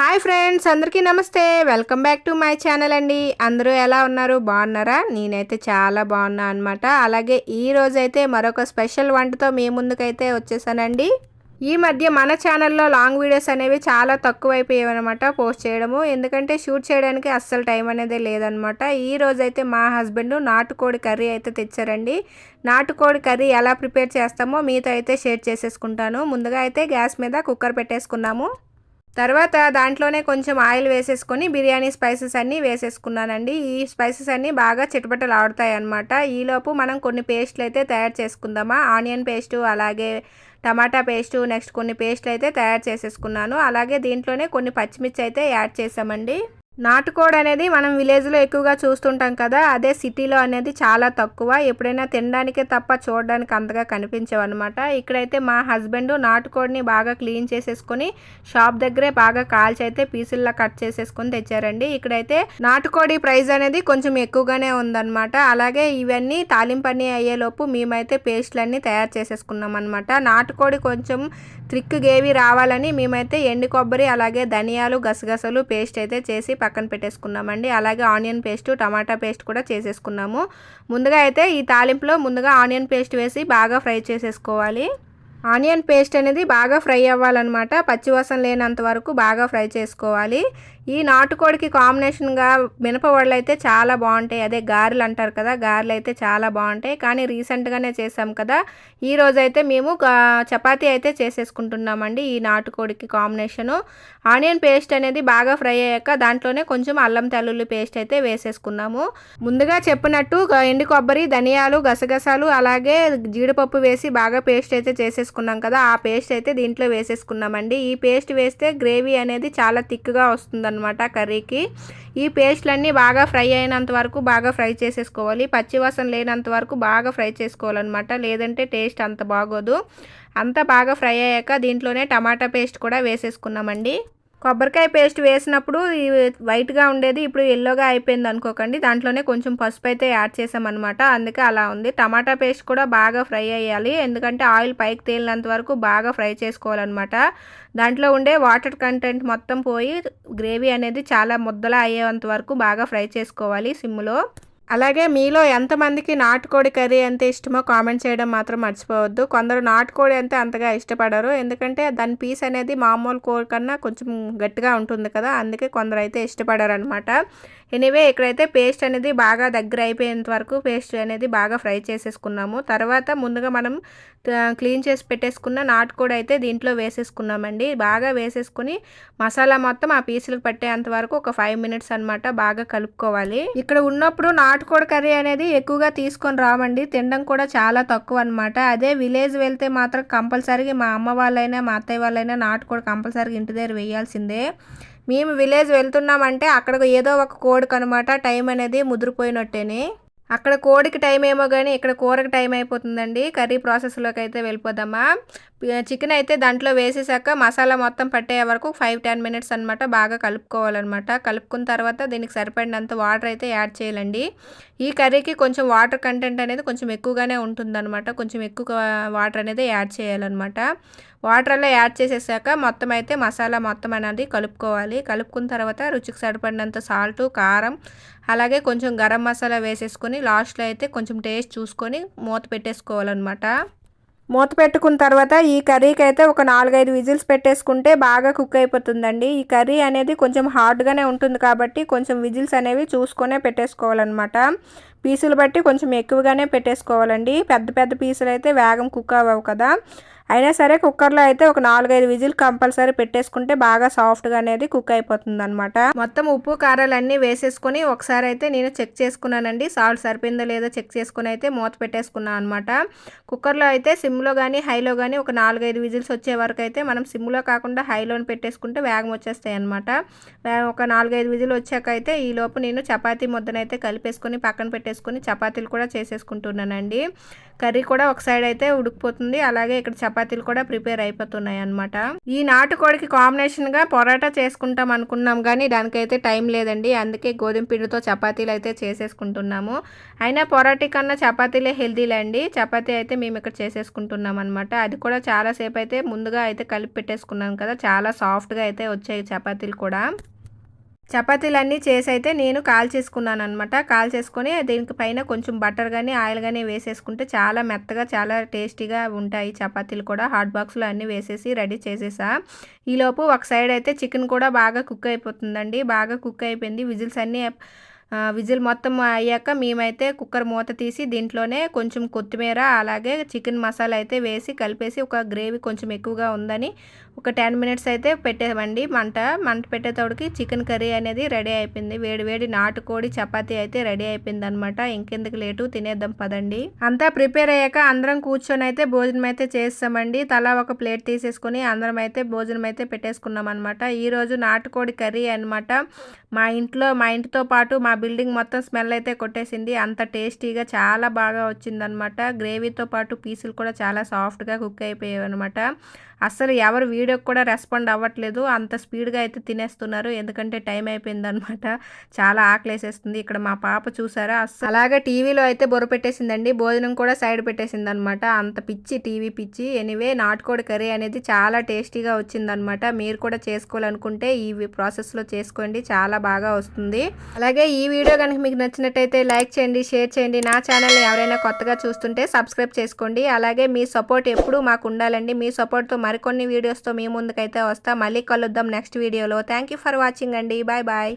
Hi friends అందరికీ నమస్తే. Welcome back to my channel అండి. అందరూ ఎలా ఉన్నారు? బాగున్నారా? నేనైతే చాలా బాగున్నా అనమాట అలాగే ఈ రోజైతే మరొక స్పెషల్ వంటతో మీ ముందుకైతే వచ్చేసానండి. ఈ మధ్య మన ఛానల్లో లాంగ్ వీడియోస్ అనేవి చాలా తక్కువైపోయాయి అనమాట పోస్ట్ చేయడము. ఎందుకంటే షూట్ చేయడానికి అస్సలు టైం అనేది లేదనమాట ఈ రోజైతే మా హస్బెండ్ నాటుకోడి కర్రీ అయితే తెచ్చారండి. నాటుకోడి కర్రీ ఎలా ప్రిపేర్ చేస్తామో మీతో అయితే షేర్ చేసేసుకుంటాను. ముందుగా అయితే గ్యాస్ మీద కుక్కర్ పెట్టేసుకున్నాము. తర్వాత దాంట్లోనే కొంచెం ఆయిల్ వేసేసుకొని బిర్యానీ స్పైసెస్ అన్నీ వేసేసుకున్నానండి. ఈ స్పైసెస్ అన్నీ బాగా చిటపటలు ఆడుతాయి అనమాట ఈలోపు మనం కొన్ని పేస్ట్లు అయితే తయారు చేసుకుందామా? ఆనియన్ పేస్టు అలాగే టమాటా పేస్టు నెక్స్ట్ కొన్ని పేస్ట్లు అయితే తయారు చేసేసుకున్నాను. అలాగే దీంట్లోనే కొన్ని పచ్చిమిర్చి అయితే యాడ్ చేసామండి నాటుకోడి అనేది మనం విలేజ్లో ఎక్కువగా చూస్తుంటాం కదా అదే సిటీలో అనేది చాలా తక్కువ. ఎప్పుడైనా తినడానికే తప్ప చూడడానికి అంతగా కనిపించవన్నమాట. ఇక్కడైతే మా హస్బెండ్ నాటుకోడిని బాగా క్లీన్ చేసేసుకొని షాప్ దగ్గరే బాగా కాల్చి అయితే పీసుల్లా కట్ చేసేసుకొని తెచ్చారండి. ఇక్కడైతే నాటుకోడి ప్రైస్ అనేది కొంచెం ఎక్కువగానే ఉందన్నమాట. అలాగే ఇవన్నీ తాలింపని అయ్యేలోపు మేమైతే పేస్ట్లన్నీ తయారు చేసేసుకున్నాం అనమాట నాటుకోడి కొంచెం త్రిక్ గేవి రావాలని మేమైతే ఎండు కొబ్బరి అలాగే ధనియాలు గసగసలు పేస్ట్ అయితే చేసి పక్కన పెట్టేసుకున్నామండి. అలాగే ఆనియన్ పేస్ట్ టమాటా పేస్ట్ కూడా చేసేసుకున్నాము. ముందుగా అయితే ఈ తాలింపులో ముందుగా ఆనియన్ పేస్ట్ వేసి బాగా ఫ్రై చేసేసుకోవాలి. ఆనియన్ పేస్ట్ అనేది బాగా ఫ్రై అవ్వాలన్నమాట. పచ్చివాసన లేనంత వరకు బాగా ఫ్రై చేసుకోవాలి. ఈ నాటుకోడికి కాంబినేషన్గా మినపవడలు అయితే చాలా బాగుంటాయి. అదే గారెలు అంటారు కదా గారెలు అయితే చాలా బాగుంటాయి. కానీ రీసెంట్గానే చేసాం కదా ఈ రోజైతే మేము చపాతీ అయితే చేసేసుకుంటున్నామండి ఈ నాటుకోడికి కాంబినేషను. ఆనియన్ పేస్ట్ అనేది బాగా ఫ్రై అయ్యాక దాంట్లోనే కొంచెం అల్లం తెల్లుల్లి పేస్ట్ అయితే వేసేసుకున్నాము. ముందుగా చెప్పినట్టు ఎండు కొబ్బరి ధనియాలు గసగసాలు అలాగే జీడిపప్పు వేసి బాగా పేస్ట్ అయితే చేసేసుకున్నాం కదా ఆ పేస్ట్ అయితే దీంట్లో వేసేసుకున్నామండి. ఈ పేస్ట్ వేస్తే గ్రేవీ అనేది చాలా థిక్గా వస్తుంది అనమాట కర్రీకి. ఈ పేస్ట్లన్నీ బాగా ఫ్రై అయినంత వరకు బాగా ఫ్రై చేసేసుకోవాలి. పచ్చివాసన లేనంత వరకు బాగా ఫ్రై చేసుకోవాలన్నమాట. లేదంటే టేస్ట్ అంత బాగోదు. అంతా బాగా ఫ్రై అయ్యాక దీంట్లోనే టమాటా పేస్ట్ కూడా వేసేసుకున్నామండి. కొబ్బరికాయ పేస్ట్ వేసినప్పుడు వైట్గా ఉండేది ఇప్పుడు ఎల్లోగా అయిపోయింది అనుకోకండి. దాంట్లోనే కొంచెం పసుపు అయితే యాడ్ చేసామన్నమాట. అందుకే అలా ఉంది. టమాటా పేస్ట్ కూడా బాగా ఫ్రై అయ్యాలి. ఎందుకంటే ఆయిల్ పైకి తేలినంత వరకు బాగా ఫ్రై చేసుకోవాలన్నమాట. దాంట్లో ఉండే వాటర్ కంటెంట్ మొత్తం పోయి గ్రేవీ అనేది చాలా ముద్దలా అయ్యేంత వరకు బాగా ఫ్రై చేసుకోవాలి సిమ్లో అలాగే మీలో ఎంతమందికి నాటుకోడి కర్రీ ఎంత ఇష్టమో కామెంట్ చేయడం మాత్రం మర్చిపోవద్దు. కొందరు నాటుకోడి అంటే అంతగా ఇష్టపడరు. ఎందుకంటే దాని పీస్ అనేది మామూలు కోడి కన్నా కొంచెం గట్టిగా ఉంటుంది కదా. అందుకే కొందరు అయితే ఇష్టపడరు అనమాట ఎనీవే ఇక్కడైతే పేస్ట్ అనేది బాగా దగ్గర అయిపోయేంత వరకు పేస్ట్ అనేది బాగా ఫ్రై చేసేసుకున్నాము. తర్వాత ముందుగా మనం క్లీన్ చేసి పెట్టేసుకున్న నాటుకోడి అయితే దీంట్లో వేసేసుకున్నామండి. బాగా వేసేసుకుని మసాలా మొత్తం ఆ పీసులకు పట్టేంత వరకు ఒక ఫైవ్ మినిట్స్ అనమాట బాగా కలుపుకోవాలి. ఇక్కడ ఉన్నప్పుడు నాటుకోడి కర్రీ అనేది ఎక్కువగా తీసుకొని రామండి తినడం కూడా చాలా తక్కువ అనమాట అదే విలేజ్ వెళ్తే మాత్రం కంపల్సరీగా మా అమ్మ వాళ్ళైనా మా అత్తయ్య వాళ్ళైనా నాటుకోడి కంపల్సరీగా ఇంటి దగ్గర వేయాల్సిందే. మేము విలేజ్ వెళ్తున్నామంటే అక్కడ ఏదో ఒక కోడికి అనమాట టైం అనేది ముదిరిపోయినట్టేనే. అక్కడ కోడికి టైం ఏమో కానీ ఇక్కడ కూరకి టైం అయిపోతుందండి. కర్రీ ప్రాసెస్లోకి అయితే వెళ్ళిపోదామా? చికెన్ అయితే దాంట్లో వేసేసాక మసాలా మొత్తం పట్టే వరకు ఫైవ్ టెన్ మినిట్స్ అనమాట బాగా కలుపుకోవాలన్నమాట. కలుపుకున్న తర్వాత దీనికి సరిపడినంత వాటర్ అయితే యాడ్ చేయాలండి. ఈ కర్రీకి కొంచెం వాటర్ కంటెంట్ అనేది కొంచెం ఎక్కువగానే ఉంటుందన్నమాట. కొంచెం ఎక్కువ వాటర్ అనేది యాడ్ చేయాలన్నమాట. వాటర్లో యాడ్ చేసేసాక మొత్తం అయితే మసాలా మొత్తం అనేది కలుపుకోవాలి. కలుపుకున్న తర్వాత రుచికి సరిపడినంత సాల్టు కారం అలాగే కొంచెం గరం మసాలా వేసేసుకొని లాస్ట్లో అయితే కొంచెం టేస్ట్ చూసుకొని మూత పెట్టేసుకోవాలన్నమాట. మూత పెట్టుకున్న తర్వాత ఈ కర్రీకి అయితే ఒక నాలుగైదు విజిల్స్ పెట్టేసుకుంటే బాగా కుక్ అయిపోతుందండి. ఈ కర్రీ అనేది కొంచెం హార్డ్గానే ఉంటుంది కాబట్టి కొంచెం విజిల్స్ అనేవి చూసుకొనే పెట్టేసుకోవాలన్నమాట. పీసులు బట్టి కొంచెం ఎక్కువగానే పెట్టేసుకోవాలండి. పెద్ద పెద్ద పీసులు అయితే వేగం కుక్ అవ్వవు కదా. అయినా సరే కుక్కర్లో అయితే ఒక నాలుగైదు విజిల్ కంపల్సరీ పెట్టేసుకుంటే బాగా సాఫ్ట్గా అనేది కుక్ అయిపోతుంది అనమాట మొత్తం ఉప్పు కారాలు అన్నీ వేసేసుకొని ఒకసారి అయితే నేను చెక్ చేసుకున్నానండి. సాల్ట్ సరిపోయిందో లేదో చెక్ చేసుకుని అయితే మూత పెట్టేసుకున్నాను అనమాట కుక్కర్లో అయితే సిమ్లో కానీ హైలో కానీ ఒక నాలుగైదు విజిల్స్ వచ్చే వరకు అయితే మనం సిమ్లో కాకుండా హైలోని పెట్టేసుకుంటే వేగం వచ్చేస్తాయి అనమాట ఒక నాలుగైదు విజిల్ వచ్చాక అయితే ఈ లోపు నేను చపాతీ ముద్దనైతే కలిపేసుకొని పక్కన పెట్టేసుకొని చపాతీలు కూడా చేసేసుకుంటున్నానండి. కర్రీ కూడా ఒక సైడ్ అయితే ఉడికిపోతుంది అలాగే ఇక్కడ చపాతీలు కూడా ప్రిపేర్ అయిపోతున్నాయి అనమాట ఈ నాటుకోడికి కాంబినేషన్గా పొరాటా చేసుకుంటాం అనుకున్నాం కానీ దానికైతే టైం లేదండి. అందుకే గోధుమ పిండితో చపాతీలు అయితే చేసేసుకుంటున్నాము. అయినా పొరాటీ కన్నా చపాతీలే హెల్దీలండి చపాతీ అయితే మేము ఇక్కడ చేసేసుకుంటున్నాం అనమాట అది కూడా చాలాసేపు అయితే ముందుగా అయితే కలిపి పెట్టేసుకున్నాం కదా చాలా సాఫ్ట్గా అయితే వచ్చాయి చపాతీలు కూడా. చపాతీలన్నీ చేసి అయితే నేను కాల్ చేసుకున్నాను అనమాట కాల్ చేసుకొని దీనికి పైన కొంచెం బటర్ కానీ ఆయిల్ కానీ వేసేసుకుంటే చాలా మెత్తగా చాలా టేస్టీగా ఉంటాయి చపాతీలు కూడా. హాట్ బాక్స్లో అన్నీ వేసేసి రెడీ చేసేసా. ఈలోపు ఒక సైడ్ అయితే చికెన్ కూడా బాగా కుక్ అయిపోతుందండి. బాగా కుక్ అయిపోయింది. విజిల్స్ అన్నీ విజిల్ మొత్తం అయ్యాక మేమైతే కుక్కర్ మూత తీసి దీంట్లోనే కొంచెం కొత్తిమీర అలాగే చికెన్ మసాలా అయితే వేసి కలిపేసి ఒక గ్రేవీ కొంచెం ఎక్కువగా ఉందని ఒక టెన్ మినిట్స్ అయితే పెట్టేవండి. మంట మంట పెట్టేతోడికి చికెన్ కర్రీ అనేది రెడీ అయిపోయింది. వేడి వేడి నాటుకోడి చపాతీ అయితే రెడీ అయిపోయింది అనమాట ఇంకెందుకు లేటు తినేద్దాం పదండి. అంతా ప్రిపేర్ అయ్యాక అందరం కూర్చొని అయితే భోజనం అయితే చేస్తామండి. తలా ఒక ప్లేట్ తీసేసుకొని అందరం అయితే భోజనం అయితే పెట్టేసుకున్నాం అనమాట ఈరోజు నాటుకోడి కర్రీ అనమాట మా ఇంట్లో మా ఇంటితో పాటు మా బిల్డింగ్ మొత్తం స్మెల్ అయితే కొట్టేసింది. అంత టేస్టీగా చాలా బాగా వచ్చిందనమాట. గ్రేవీతో పాటు పీసులు కూడా చాలా సాఫ్ట్గా కుక్ అయిపోయాయి అనమాట అస్సలు ఎవరు వీడియోకి కూడా రెస్పాండ్ అవ్వట్లేదు. అంత స్పీడ్గా అయితే తినేస్తున్నారు. ఎందుకంటే టైం అయిపోయిందనమాట. చాలా ఆకలేసేస్తుంది. ఇక్కడ మా పాప చూసారా? అలాగే టీవీలో అయితే బొర పెట్టేసిందండి. భోజనం కూడా సైడ్ పెట్టేసింది అనమాట అంత పిచ్చి టీవీ పిచ్చి. ఎనివే నాటుకోడి కర్రీ అనేది చాలా టేస్టీగా వచ్చిందనమాట. మీరు కూడా చేసుకోవాలనుకుంటే ఈ ప్రాసెస్లో చేసుకోండి. చాలా బాగా వస్తుంది. అలాగే ఈ వీడియో కనుక మీకు నచ్చినట్టయితే లైక్ చేయండి షేర్ చేయండి. నా ఛానల్ని ఎవరైనా కొత్తగా చూస్తుంటే సబ్స్క్రైబ్ చేసుకోండి. అలాగే మీ సపోర్ట్ ఎప్పుడూ మాకు ఉండాలండి. మీ సపోర్ట్తో మరికొన్ని వీడియోస్తో మీ ముందుకైతే వస్తా. మళ్ళీ కలుద్దాం నెక్స్ట్ వీడియోలో. థ్యాంక్ యూ ఫర్ వాచింగ్ అండి. Bye bye